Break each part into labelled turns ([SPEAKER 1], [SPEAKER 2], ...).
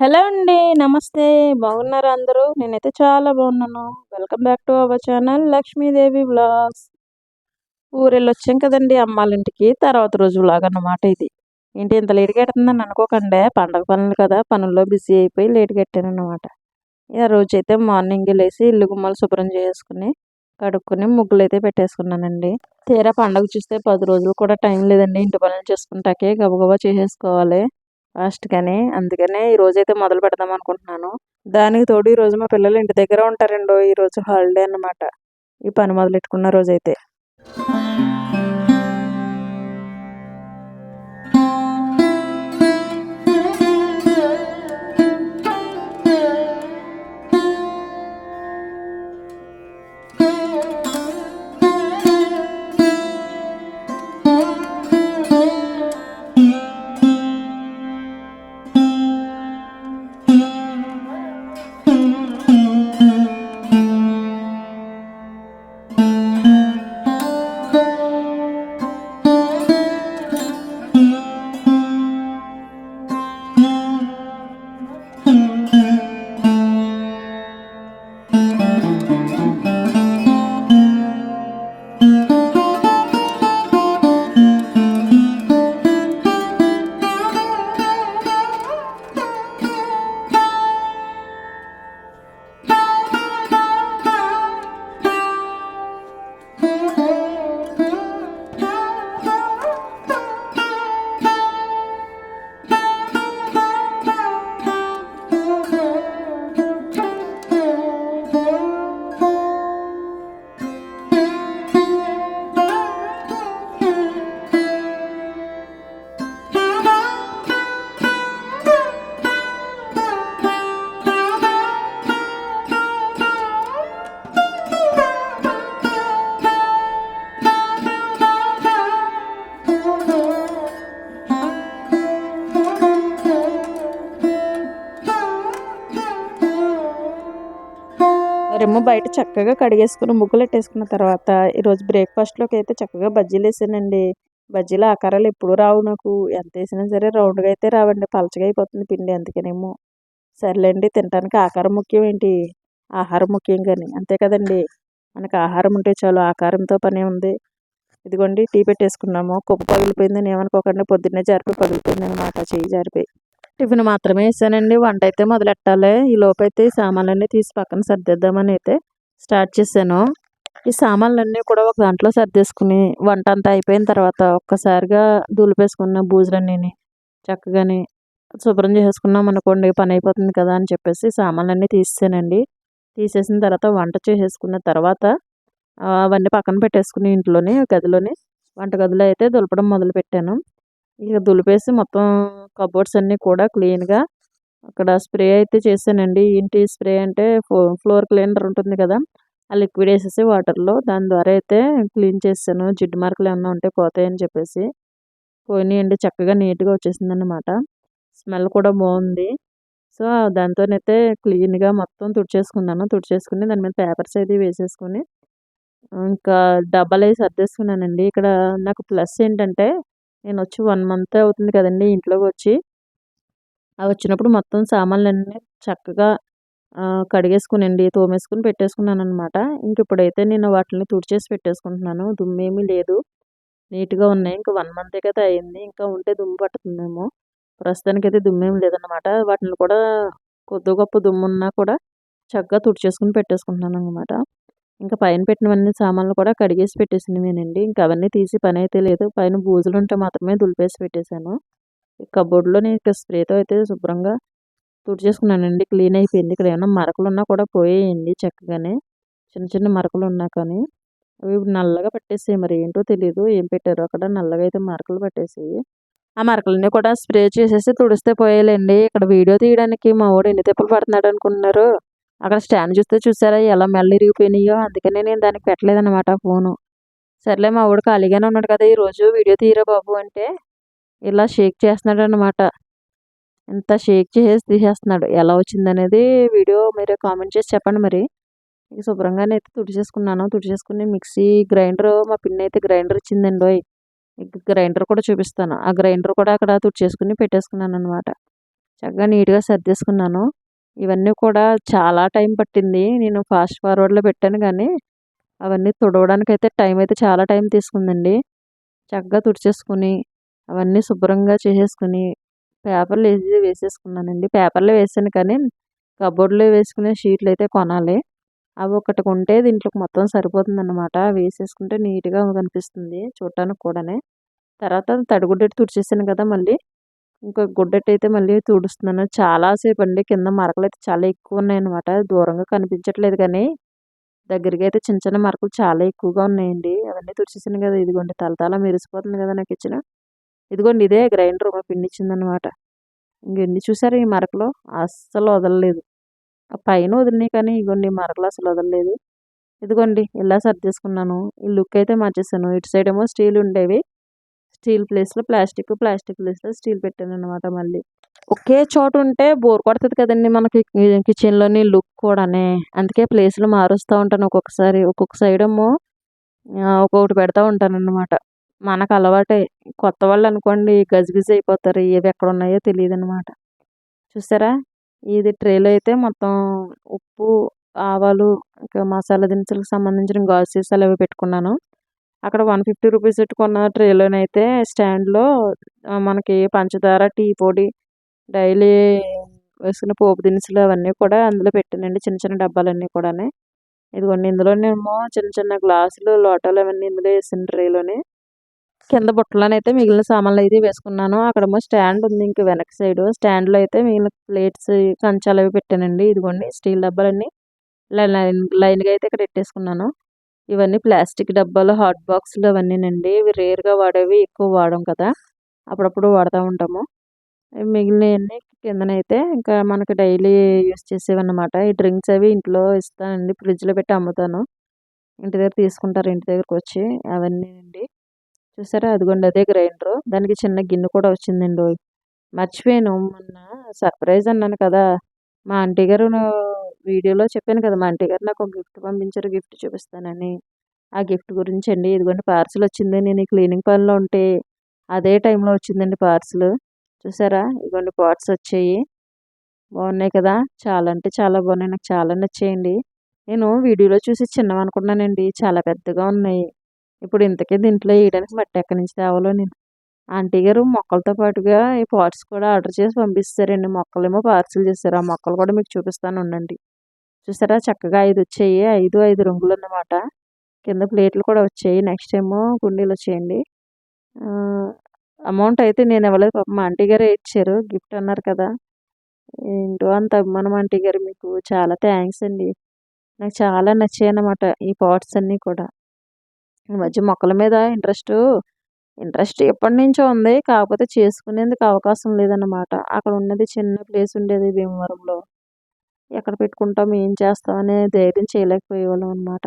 [SPEAKER 1] Hello అండి నమస్తే. బాగున్నారు అందరూ? నేనైతే చాలా బాగున్నాను. Welcome back to our channel Lakshmidevi vlogs. ఊరెళ్ళి వచ్చాం కదండి అమ్మాలింటికి తర్వాత రోజు వ్లాగ్ అన్నమాట ఇది. ఏంటి ఇంత లేట్గా ఎడుతుందని అనుకోకండి. పండగ పనులు కదా పనుల్లో బిజీ అయిపోయి లేట్గా కట్టాను అనమాట ఆ రోజు అయితే మార్నింగ్ లేసి ఇల్లు గుమ్మలు శుభ్రం చేసుకుని కడుక్కుని ముగ్గులు అయితే పెట్టేసుకున్నానండి. తీరా పండగ చూస్తే పది రోజులు కూడా టైం లేదండి. ఇంటి పనులు చేసుకుంటాకే గబగబా చేసేసుకోవాలి. ఫాస్ట్గానే అందుకనే ఈ అయితే మొదలు పెడదాం అనుకుంటున్నాను. దానికి తోడు ఈ రోజు మా పిల్లలు ఇంటి దగ్గర ఉంటారండో ఈ రోజు హాలిడే అన్నమాట. ఈ పని మొదలెట్టుకున్న రోజైతే. బయట చక్కగా కడిగేసుకుని ముగ్గులు పెట్టేసుకున్న తర్వాత ఈరోజు బ్రేక్ఫాస్ట్లోకి అయితే చక్కగా బజ్జీలు వేసానండి. బజ్జీల ఆకారాలు ఎప్పుడు రావు నాకు. ఎంత వేసినా సరే రౌండ్గా అయితే రావండి. పలచగా అయిపోతుంది పిండి అందుకనేమో. సర్లేండి తినడానికి ఆకారం ముఖ్యం ఏంటి? ఆహారం ముఖ్యం కానీ. అంతే కదండి. మనకు ఆహారం ఉంటే చాలు ఆకారంతో పని ఉంది. ఇదిగోండి టీ పెట్టేసుకున్నాము. కుప్ప పగిలిపోయిందని ఏమనుకోకండి. పొద్దున్నే జారిపోయి పగిలిపోయింది అనమాట చేయి జారిపోయి. టిఫిన్ మాత్రమే వేసానండి. వంట అయితే మొదలెట్టాలి. ఈ లోపైతే ఈ సామాన్లన్నీ తీసి పక్కన సర్దిద్దామని అయితే స్టార్ట్ చేశాను. ఈ సామాన్లన్నీ కూడా ఒక దాంట్లో సర్దేసుకుని వంట అంతా అయిపోయిన తర్వాత ఒక్కసారిగా దులిపేసుకున్న బూజులన్నీ చక్కగాని శుభ్రం చేసుకున్నాం అనుకోండి పని అయిపోతుంది కదా అని చెప్పేసి సామాన్లన్నీ తీసేసానండి. తీసేసిన తర్వాత వంట చేసేసుకున్న తర్వాత అవన్నీ పక్కన పెట్టేసుకుని ఇంట్లోని గదిలోని వంటగదిలో అయితే దులపడం మొదలు పెట్టాను ఇక దులిపేసి మొత్తం కబోర్డ్స్ అన్నీ కూడా క్లీన్గా అక్కడ స్ప్రే అయితే చేశానండి. ఏంటి స్ప్రే అంటే ఫ్లోర్ క్లీనర్ ఉంటుంది కదా ఆ లిక్విడ్ వేసేసి వాటర్లో దాని ద్వారా అయితే క్లీన్ చేశాను. జిడ్డు మార్కులు ఏమన్నా ఉంటే పోతాయని చెప్పేసి పోయినాయండి. చక్కగా నీట్గా వచ్చేసింది అనమాట స్మెల్ కూడా బాగుంది. సో దాంతోనైతే క్లీన్గా మొత్తం తుడిచేసుకున్నాను. తుడిచేసుకుని దాని మీద పేపర్స్ అయితే వేసేసుకుని ఇంకా డబ్బాలు వేసి సర్దేసుకున్నానండి. ఇక్కడ నాకు ప్లస్ ఏంటంటే నేను వచ్చి వన్ మంత్ అవుతుంది కదండి ఇంట్లోకి వచ్చి అవి వచ్చినప్పుడు మొత్తం సామాన్లన్నీ చక్కగా కడిగేసుకునండి తోమేసుకుని పెట్టేసుకున్నాను అనమాట ఇంక ఇప్పుడైతే నేను వాటిని తుడిచేసి పెట్టేసుకుంటున్నాను. దుమ్మేమీ లేదు. నీట్గా ఉన్నాయి. ఇంకా వన్ మంత్ కదా అయింది. ఇంకా ఉంటే దుమ్ము పట్టుతుందేమో. ప్రస్తుతానికి అయితే దుమ్మేం లేదనమాట వాటిని కూడా కొద్ది గొప్ప దుమ్ము ఉన్నా కూడా చక్కగా తుడిచేసుకుని పెట్టేసుకుంటున్నాను అనమాట ఇంకా పైన పెట్టినవన్నీ సామాన్లు కూడా కడిగేసి పెట్టేసినవేనండి. ఇంకా అవన్నీ తీసి పని అయితే లేదు. పైన బూజులు ఉంటే మాత్రమే దులిపేసి పెట్టేశాను. కబోర్డ్లో నేను స్ప్రేతో అయితే శుభ్రంగా తుడిచేసుకున్నానండి. క్లీన్ అయిపోయింది. ఇక్కడ ఏమైనా మరకలు ఉన్నా కూడా పోయేయండి చక్కగానే. చిన్న చిన్న మరకలు ఉన్నా కానీ. అవి నల్లగా పట్టేసాయి. మరి ఏంటో తెలియదు ఏం పెట్టారో అక్కడ నల్లగా అయితే మరకలు పట్టేసాయి. ఆ మరకలన్నీ కూడా స్ప్రే చేసేసి తుడిస్తే పోయాలండి. ఇక్కడ వీడియో తీయడానికి మా వాడు ఎన్ని తిప్పలు పడుతున్నాడు అనుకున్నారు అక్కడ స్టాండ్ చూస్తే చూసారా ఎలా మెల్లిరిగిపోయినాయో అందుకనే నేను దానికి పెట్టలేదన్నమాట ఫోను. సర్లే మా వాడు ఖాళీగానే ఉన్నాడు కదా ఈరోజు వీడియో తీయరా బాబు అంటే ఇలా షేక్ చేస్తున్నాడు అనమాట ఇంత షేక్ చేసేసి తీసేస్తున్నాడు. ఎలా వచ్చిందనేది వీడియో మీరు కామెంట్ చేసి చెప్పండి మరి. ఇక శుభ్రంగానే అయితే తుడిచేసుకున్నాను. తుడిచేసుకుని మిక్సీ గ్రైండర్ మా పిన్న అయితే గ్రైండర్ ఇచ్చిందండి గ్రైండర్ కూడా చూపిస్తాను. ఆ గ్రైండర్ కూడా అక్కడ తుడిచేసుకుని పెట్టేసుకున్నాను అనమాట చక్కగా నీట్గా సర్దేసుకున్నాను. ఇవన్నీ కూడా చాలా టైం పట్టింది. నేను ఫాస్ట్ ఫార్వర్డ్లో పెట్టాను కానీ అవన్నీ తుడవడానికి అయితే టైం అయితే చాలా టైం తీసుకుందండి. చక్కగా తుడిచేసుకుని అవన్నీ శుభ్రంగా చేసేసుకుని పేపర్లు వేసి వేసేసుకున్నానండి. పేపర్లో వేసాను కానీ కబోర్డ్లో వేసుకునే షీట్లు అయితే కొనాలి. అవి ఒకటి కొంటే దీంట్లోకి మొత్తం సరిపోతుంది అనమాట వేసేసుకుంటే నీట్గా కనిపిస్తుంది చూడటానికి కూడానే. తర్వాత తడిగుడ్డెట్టు తుడిచేసాను కదా మళ్ళీ. ఇంకా గుడ్డెట్టు అయితే మళ్ళీ తుడుస్తున్నాను. చాలాసేపు అండి కింద మరకలు అయితే చాలా ఎక్కువ ఉన్నాయన్నమాట దూరంగా కనిపించట్లేదు కానీ దగ్గరికి అయితే చిన్న చిన్న మరకలు చాలా ఎక్కువగా ఉన్నాయండి. అవన్నీ తుడిచేసాను కదా ఇదిగోండి తలతల మెరిసిపోతుంది కదా నాకు ఇచ్చిన. ఇదిగోండి ఇదే గ్రైండర్ మా పిండి ఇచ్చిందనమాట ఇంకెన్ని చూసారు ఈ మరకలు? అస్సలు వదలలేదు. ఆ పైన వదిలినాయి కానీ ఇదిగోండి ఈ మరకలు అసలు వదలలేదు. ఇదిగోండి ఇలా సర్దేసుకున్నాను. ఈ లుక్ అయితే మార్చేసాను. ఇటు సైడ్ ఏమో స్టీల్ ఉండేవి. స్టీల్ ప్లేస్లో ప్లాస్టిక్ ప్లాస్టిక్ ప్లేస్లో స్టీల్ పెట్టాను అనమాట మళ్ళీ. ఒకే చోట ఉంటే బోర్ కొడుతుంది కదండి మనకి కిచెన్లోని లుక్ కూడానే. అందుకే ప్లేస్లు మారుస్తూ ఉంటాను ఒక్కొక్కసారి. ఒక్కొక్క సైడ్ ఏమో ఒక్కొక్కటి పెడతా ఉంటాను అనమాట మనకు అలవాటే. కొత్త వాళ్ళు అనుకోండి గజిబిజి అయిపోతారు. ఏవి ఎక్కడ ఉన్నాయో తెలియదు అనమాట చూసారా? ఇది ట్రేలో అయితే మొత్తం ఉప్పు ఆవాలు ఇంకా మసాలా దినుసులకు సంబంధించిన గాజు సీసాలు అవి పెట్టుకున్నాను. అక్కడ వన్ ఫిఫ్టీ రూపీస్ పెట్టుకున్న ట్రేలోనైతే స్టాండ్లో మనకి పంచదార టీ పొడి డైలీ వేసుకున్న పోపు దినుసులు అవన్నీ కూడా అందులో పెట్టానండి. చిన్న చిన్న డబ్బాలన్నీ కూడా ఇదిగోండి ఇందులోనేమో చిన్న చిన్న గ్లాసులు లోటాలు అవన్నీ ఇందులో వేసిన ట్రేలోనే కింద బుట్టలోనైతే మిగిలిన సామాన్లు అయితే వేసుకున్నాను. అక్కడేమో స్టాండ్ ఉంది ఇంక వెనక సైడ్. స్టాండ్లో అయితే మిగిలిన ప్లేట్స్ కంచాలు అవి పెట్టానండి. ఇదిగోండి స్టీల్ డబ్బాలన్నీ. లైన్ లైన్గా అయితే ఇక్కడ పెట్టేసుకున్నాను. ఇవన్నీ ప్లాస్టిక్ డబ్బాలు హాట్ బాక్సులు అవన్నీనండి. ఇవి రేర్గా వాడేవి ఎక్కువ వాడం కదా. అప్పుడప్పుడు వాడుతూ ఉంటాము. మిగిలినవన్నీ కిందనైతే ఇంకా మనకి డైలీ యూస్ చేసేవి అనమాట ఈ డ్రింక్స్ అవి ఇంట్లో ఇస్తానండి. ఫ్రిడ్జ్లో పెట్టి అమ్ముతాను. ఇంటి దగ్గర తీసుకుంటారు. ఇంటి దగ్గరకు వచ్చి అవన్నీ అండి చూసారా? అదిగోండి అదే గ్రైండర్. దానికి చిన్న గిన్నె కూడా వచ్చిందండి. మర్చిపోయాను. మొన్న సర్ప్రైజ్ అన్నాను కదా. మా ఆంటీ గారు వీడియోలో చెప్పాను కదా మా ఆంటీ గారు నాకు ఒక గిఫ్ట్ పంపించారు గిఫ్ట్ చూపిస్తానని. ఆ గిఫ్ట్ గురించి అండి ఇదిగోండి పార్సిల్ వచ్చింది. నేను క్లీనింగ్ పనిలో ఉంటే అదే టైంలో వచ్చిందండి పార్సిల్. చూసారా? ఇదిగోండి పార్ట్స్ వచ్చాయి. బాగున్నాయి కదా? చాలా అంటే చాలా బాగున్నాయి. నాకు చాలా నచ్చేయండి. నేను వీడియోలో చూసి చిన్నవి అనుకున్నానండి చాలా పెద్దగా ఉన్నాయి. ఇప్పుడు ఇంతకీ దీంట్లో వేయడానికి మట్టి ఎక్కడి నుంచి తేవాలో నేను. ఆంటీ గారు మొక్కలతో పాటుగా ఈ పాట్స్ కూడా ఆర్డర్ చేసి పంపిస్తారండి. మొక్కలేమో పార్సిల్ చేస్తారు ఆ మొక్కలు కూడా మీకు చూపిస్తాను ఉండండి. చూసారా? చక్కగా ఐదు వచ్చాయి. ఐదు ఐదు రంగులు అన్నమాట. కింద ప్లేట్లు కూడా వచ్చాయి. నెక్స్ట్ ఏమో కుండీలు వచ్చాయండి. అమౌంట్ అయితే నేను ఇవ్వలేదు పాప. మా ఆంటీ గారే ఇచ్చారు. గిఫ్ట్ అన్నారు కదా. ఏంటో అంత అభిమానం ఆంటీ గారు మీకు. చాలా థ్యాంక్స్ అండి. నాకు చాలా నచ్చాయి అన్నమాట ఈ పాట్స్ అన్నీ కూడా. ఈ మధ్య మొక్కల మీద ఇంట్రెస్ట్ ఇంట్రెస్ట్ ఎప్పటి నుంచో ఉంది. కాకపోతే చేసుకునేందుకు అవకాశం లేదన్నమాట. అక్కడ ఉన్నది చిన్న ప్లేస్ ఉండేది భీమవరంలో. ఎక్కడ పెట్టుకుంటాం ఏం చేస్తాం అనే ధైర్యం చేయలేకపోయేవాళ్ళం అనమాట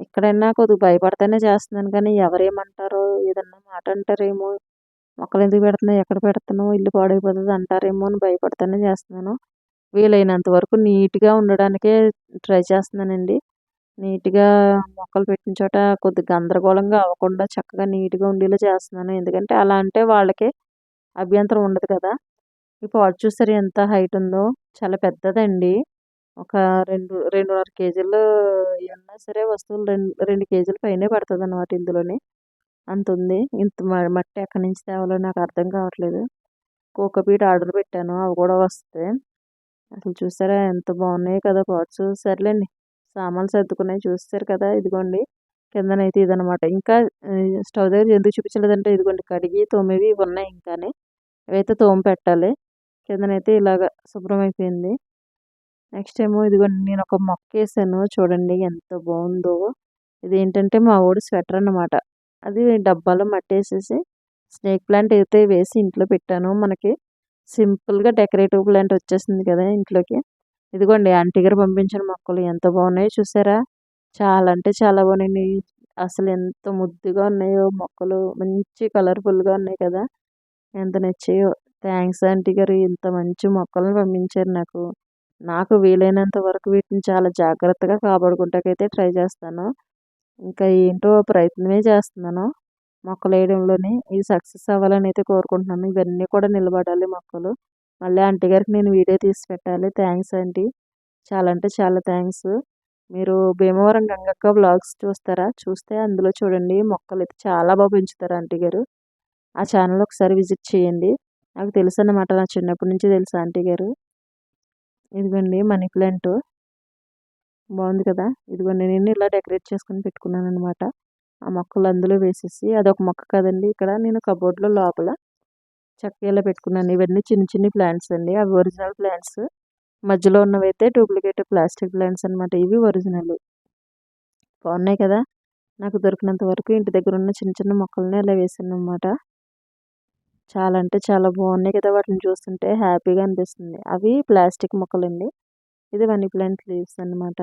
[SPEAKER 1] ఎక్కడైనా కొద్దిగా భయపడితేనే చేస్తున్నాను కానీ ఎవరేమంటారో ఏదన్నా మాట అంటారేమో మొక్కలు ఎందుకు పెడుతున్నావు ఎక్కడ పెడుతున్నావు ఇల్లు పాడైపోతుంది అంటారేమో అని భయపడితేనే చేస్తున్నాను. వీలైనంత వరకు నీట్గా ఉండడానికే ట్రై చేస్తున్నానండి. నీట్గా మొక్కలు పెట్టిన చోట కొద్దిగా గందరగోళంగా అవ్వకుండా చక్కగా నీట్గా ఉండేలా చేస్తున్నాను. ఎందుకంటే అలా అంటే వాళ్ళకి అభ్యంతరం ఉండదు కదా. ఈ పాడు చూసారు ఎంత హైట్ ఉందో చాలా పెద్దదండి. ఒక రెండు రెండున్నర కేజీలు ఏమన్నా సరే వస్తువులు రెండు రెండు కేజీల పైనే పడుతుంది అనమాట ఇందులోని. అంత ఉంది ఇంత మట్టి ఎక్కడి నుంచి తేవాలో నాకు అర్థం కావట్లేదు. కోకోపీట్ ఆర్డర్ పెట్టాను. అవి కూడా వస్తాయి అసలు చూసారా ఎంత బాగున్నాయి కదా పాట్స్ సర్లేండి. సామాన్లు సర్దుకున్నాయి చూస్తారు కదా ఇదిగోండి. కిందనైతే ఇదనమాట ఇంకా స్టవ్ దగ్గర ఎందుకు చూపించలేదంటే ఇదిగోండి. కడిగి తోమేవి ఇవి ఉన్నాయి ఇంకానే. ఇవైతే తోమ పెట్టాలి కిందనైతే ఇలాగ శుభ్రం అయిపోయింది నెక్స్ట్ ఏమో ఇదిగోండి నేను ఒక మొక్క వేసాను. చూడండి ఎంత బాగుందో. ఇది ఏంటంటే మా ఊడి స్వెటర్ అనమాట అది డబ్బాలో మట్టి వేసేసి స్నేక్ ప్లాంట్ అయితే వేసి ఇంట్లో పెట్టాను. మనకి సింపుల్గా డెకరేటివ్ ప్లాంట్ వచ్చేసింది కదా ఇంట్లోకి. ఇదిగోండి ఆంటీ గారు పంపించిన మొక్కలు ఎంత బాగున్నాయో చూసారా? చాలా అంటే చాలా బాగున్నాయి అసలు ఎంత ముద్దుగా ఉన్నాయో మొక్కలు. మంచి కలర్ఫుల్గా ఉన్నాయి కదా. ఎంత నచ్చాయో. థ్యాంక్స్ ఆంటీ గారు ఇంత మంచి మొక్కలను పంపించారు నాకు. నాకు వీలైనంత వరకు వీటిని చాలా జాగ్రత్తగా కాపాడుకుంటాకైతే ట్రై చేస్తాను. ఇంకా ఏంటో ప్రయత్నమే చేస్తున్నాను మొక్కలు వేయడంలోనే. ఇది సక్సెస్ అవ్వాలని అయితే కోరుకుంటున్నాను. ఇవన్నీ కూడా నిలబడాలి మొక్కలు. మళ్ళీ ఆంటీ గారికి నేను వీడియో తీసి పెట్టాలి. Thanks aunty. చాలా అంటే చాలా థ్యాంక్స్ మీరు భీమవరం గంగక్క బ్లాగ్స్ చూస్తారా? చూస్తే అందులో చూడండి. మొక్కలు అయితే చాలా బాగా పెంచుతారు ఆంటీ గారు. ఆ ఛానల్ ఒకసారి విజిట్ చేయండి. నాకు తెలుసు అన్నమాట నా చిన్నప్పటి నుంచి తెలుసు ఆంటీ గారు. ఇదిగోండి మనీ ప్లాంట్. బాగుంది కదా? ఇదిగోండి నేను ఇలా డెకరేట్ చేసుకుని పెట్టుకున్నాను అనమాట ఆ మొక్కలు అందులో వేసేసి అదొక మొక్క కదండి ఇక్కడ నేను కబోర్డ్లో లోపల చక్కగా పెట్టుకున్నాను. ఇవన్నీ చిన్న చిన్న ప్లాంట్స్ అండి. అవి ఒరిజినల్ ప్లాంట్స్. మధ్యలో ఉన్నవైతే డూప్లికేట్ ప్లాస్టిక్ ప్లాంట్స్ అనమాట ఇవి ఒరిజినల్. బాగున్నాయి కదా? నాకు దొరికినంత వరకు ఇంటి దగ్గర ఉన్న చిన్న చిన్న మొక్కలని అలా వేసాను అనమాట చాలా అంటే చాలా బాగున్నాయి కదా వాటిని చూస్తుంటే హ్యాపీగా అనిపిస్తుంది. అవి ప్లాస్టిక్ ముక్కలండి. ఇది మనీ ప్లాంట్ లీవ్స్ అనమాట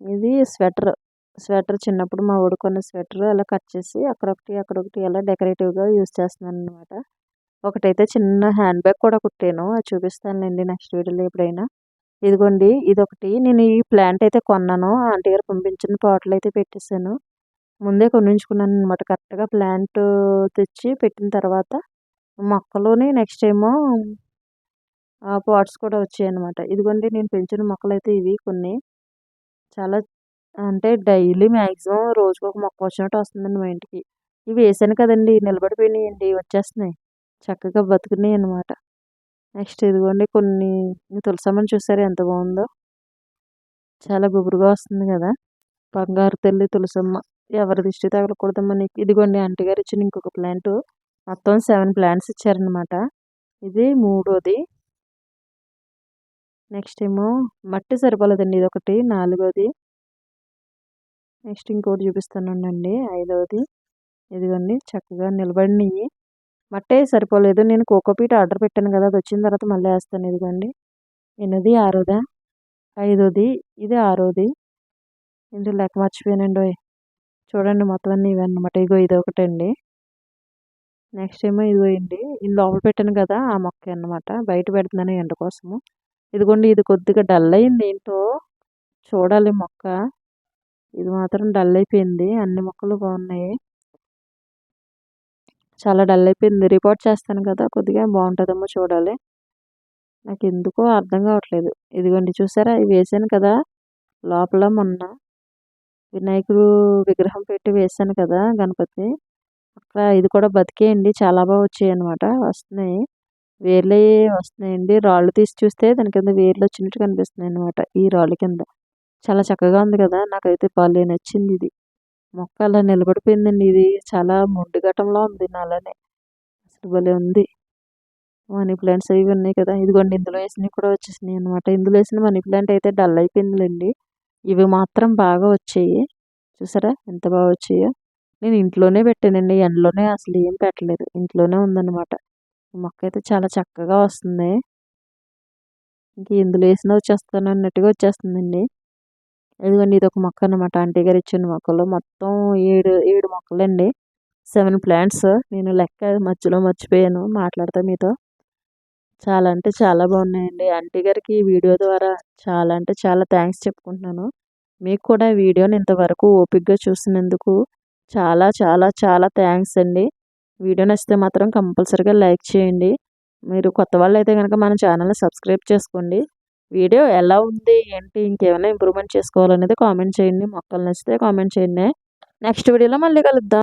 [SPEAKER 1] ఇది స్వెటర్ స్వెటర్ చిన్నప్పుడు మా ఊడుకున్న స్వెటర్ అలా కట్ చేసి అక్కడొకటి అక్కడొకటి అలా డెకరేటివ్గా యూస్ చేస్తున్నాను అనమాట ఒకటైతే చిన్న హ్యాండ్ బ్యాగ్ కూడా కుట్టాను. అది చూపిస్తానులేండి నెక్స్ట్ వీడియోలో ఎప్పుడైనా. ఇదిగోండి ఇదొకటి. నేను ఈ ప్లాంట్ అయితే కొన్నాను. ఆంటీ గారు పంపించిన పాటలు అయితే పెట్టేశాను. ముందే కొనించుకున్నాను అనమాట కరెక్ట్గా ప్లాంట్ తెచ్చి పెట్టిన తర్వాత మొక్కలోని నెక్స్ట్ ఏమో పాట్స్ కూడా వచ్చాయి అనమాట ఇదిగోండి నేను పెంచిన మొక్కలు అయితే ఇవి కొన్ని. చాలా అంటే డైలీ మ్యాక్సిమం రోజుకి ఒక మొక్క వచ్చినట్టు వస్తుందండి మా ఇంటికి. ఇవి వేసాను కదండి నిలబడిపోయినాయండి వచ్చేస్తున్నాయి. చక్కగా బతుకున్నాయి అనమాట నెక్స్ట్ ఇదిగోండి కొన్ని తులసమ్మని చూసారు ఎంత బాగుందో? చాలా గుబురుగా వస్తుంది కదా. బంగారు తల్లి తులసమ్మ. ఎవరి దిష్టి తగలకూడదమ్మ నీకు. ఇదిగోండి అంటగారు ఇచ్చిన ఇంకొక ప్లాంట్. మొత్తం సెవెన్ ప్లాంట్స్ ఇచ్చారనమాట ఇది మూడోది. నెక్స్ట్ ఏమో మట్టి సరిపోలేదండి ఇది ఒకటి నాలుగోది. నెక్స్ట్ ఇంకోటి చూపిస్తానండి ఐదవది ఇదిగోండి చక్కగా నిలబడినవి మట్టే సరిపోలేదు. నేను కోకోపీట్ ఆర్డర్ పెట్టాను కదా అది వచ్చిన తర్వాత మళ్ళీ వేస్తాను. ఇదిగోండి. ఎనిమిది ఆరోదా? ఐదోది. ఇది ఆరోది. ఇందులో లెక్క మర్చిపోయానండి చూడండి మొత్తం అన్నీ ఇవన్నమాట. ఇగో ఇది ఒకటండి నెక్స్ట్ ఏమో ఇదిగోండి ఇది లోపల పెట్టాను కదా ఆ మొక్క అన్నమాట. బయట పెడుతున్నాను ఎండ కోసము. ఇదిగోండి ఇది కొద్దిగా డల్ అయింది ఏంటో చూడాలి మొక్క. ఇది మాత్రం డల్ అయిపోయింది అన్ని మొక్కలు బాగున్నాయి. చాలా డల్ అయిపోయింది రిపోర్ట్ చేస్తాను కదా కొద్దిగా బాగుంటుందేమో చూడాలి. నాకు ఎందుకో అర్థం కావట్లేదు. ఇదిగోండి చూసారా? ఇవి వేసాను కదా లోపల మొన్న వినాయకుడు విగ్రహం పెట్టి వేసాను కదా గణపతి. అక్కడ ఇది కూడా బతికేయండి చాలా బాగా వచ్చాయి అనమాట వస్తున్నాయి. వేర్లు వస్తున్నాయండి. రాళ్ళు తీసి చూస్తే దాని కింద వేర్లు వచ్చినట్టు కనిపిస్తున్నాయి అనమాట ఈ రాళ్ళ కింద. చాలా చక్కగా ఉంది కదా. నాకైతే బాగా నచ్చింది ఇది. మొక్క అలా నిలబడిపోయిందండి ఇది. చాలా మొండి ఘటంలో ఉంది నాలానే అసలు భలే ఉంది. మనీ ప్లాంట్స్ అవి ఉన్నాయి కదా. ఇదిగోండి ఇందులో వేసినవి కూడా వచ్చేసినాయి అనమాట ఇందులో వేసిన మనీ ప్లాంట్ అయితే డల్ అయిపోయిందిలేండి. ఇవి మాత్రం బాగా వచ్చాయి. చూసారా? ఎంత బాగా వచ్చాయో. నేను ఇంట్లోనే పెట్టానండి. ఎండలోనే అసలు ఏం పెట్టలేదు. ఇంట్లోనే ఉందన్నమాట. మొక్క అయితే చాలా చక్కగా వస్తుంది. ఇంక ఎందులో వేసిన వచ్చేస్తాను అన్నట్టుగా వచ్చేస్తుందండి. ఇదిగోండి ఇది ఒక మొక్క అనమాట ఆంటీ గారు ఇచ్చిన మొక్కలు. మొత్తం ఏడు ఏడు మొక్కలండి. Seven plants. నేను లెక్క మధ్యలో మర్చిపోయాను. మాట్లాడతా మీతో. చాలా అంటే చాలా బాగున్నాయండి. ఆంటీ గారికి ఈ వీడియో ద్వారా చాలా అంటే చాలా థ్యాంక్స్ చెప్పుకుంటున్నాను. మీకు కూడా వీడియోని ఇంతవరకు ఓపిక్గా చూసినందుకు చాలా చాలా చాలా థ్యాంక్స్ అండి. వీడియో నచ్చితే మాత్రం కంపల్సరీగా లైక్ చేయండి. మీరు కొత్త వాళ్ళు అయితే కనుక మన ఛానల్ని సబ్స్క్రైబ్ చేసుకోండి. వీడియో ఎలా ఉంది ఏంటి ఇంకేమైనా ఇంప్రూవ్మెంట్ చేసుకోవాలనేది కామెంట్ చేయండి. మొక్కలు నచ్చితే కామెంట్ చేయండి. నెక్స్ట్ వీడియోలో మళ్ళీ కలుద్దాం.